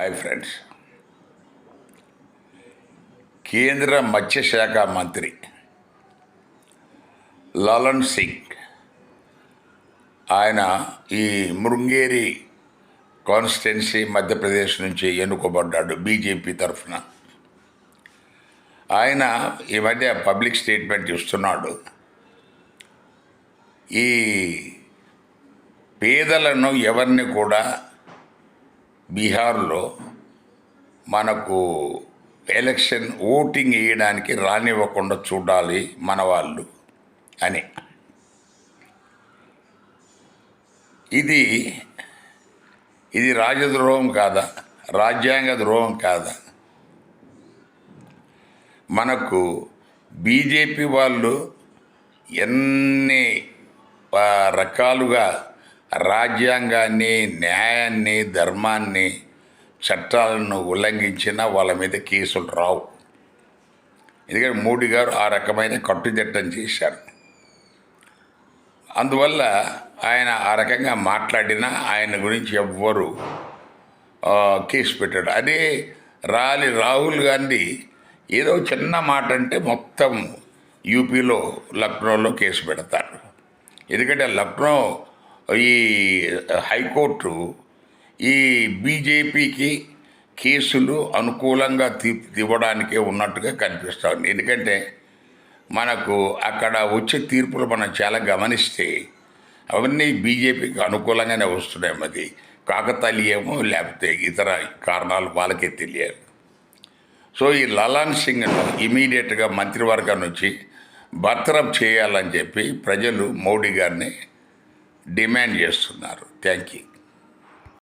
Hi friends. కేంద్ర మత్స్యశాఖ మంత్రి లలన్ సింగ్ ఆయన ఈ మృంగేరి కాన్స్టిట్యున్సీ మధ్యప్రదేశ్ నుంచి ఎన్నుకోబడ్డాడు బీజేపీ తరఫున. ఆయన ఈ మధ్య పబ్లిక్ స్టేట్మెంట్ ఇస్తున్నాడు ఈ పేదలను ఎవరిని కూడా బీహార్లో మనకు ఎలక్షన్ ఓటింగ్ వేయడానికి రానివ్వకుండా చూడాలి మన వాళ్ళు అని. ఇది ఇది రాజద్రోహం కాదా? రాజ్యాంగ ద్రోహం కాదా? మనకు బీజేపీ వాళ్ళు ఎన్ని రకాలుగా రాజ్యాంగాన్ని న్యాయాన్ని ధర్మాన్ని చట్టాలను ఉల్లంఘించినా వాళ్ళ మీద కేసులు రావు. ఎందుకంటే మోడీ గారు ఆ రకమైన కట్టుదిట్టం చేశారు. అందువల్ల ఆయన ఆ రకంగా మాట్లాడినా ఆయన గురించి ఎవ్వరు కేసు పెట్టాడు అదే రాలి రాహుల్ గాంధీ ఏదో చిన్న మాట అంటే మొత్తం యూపీలో లక్నోలో కేసు పెడతారు. ఎందుకంటే లక్నో ఈ హైకోర్టు ఈ బీజేపీకి కేసులు అనుకూలంగా తీర్పు ఇవ్వడానికే ఉన్నట్టుగా కనిపిస్తుంది. ఎందుకంటే మనకు అక్కడ వచ్చే తీర్పులు మనం చాలా గమనిస్తే అవన్నీ బీజేపీకి అనుకూలంగానే వస్తున్నాయి మరి. కాకతాళీయమో లేకపోతే ఇతర కారణాలు వాళ్ళకే తెలియదు సో ఈ లలాన్ సింగ్ను ఇమీడియట్గా మంత్రివర్గం నుంచి బర్తరఫ్ చేయాలని చెప్పి ప్రజలు మోడీ గారిని డిమాండ్ చేస్తున్నారు. Thank you.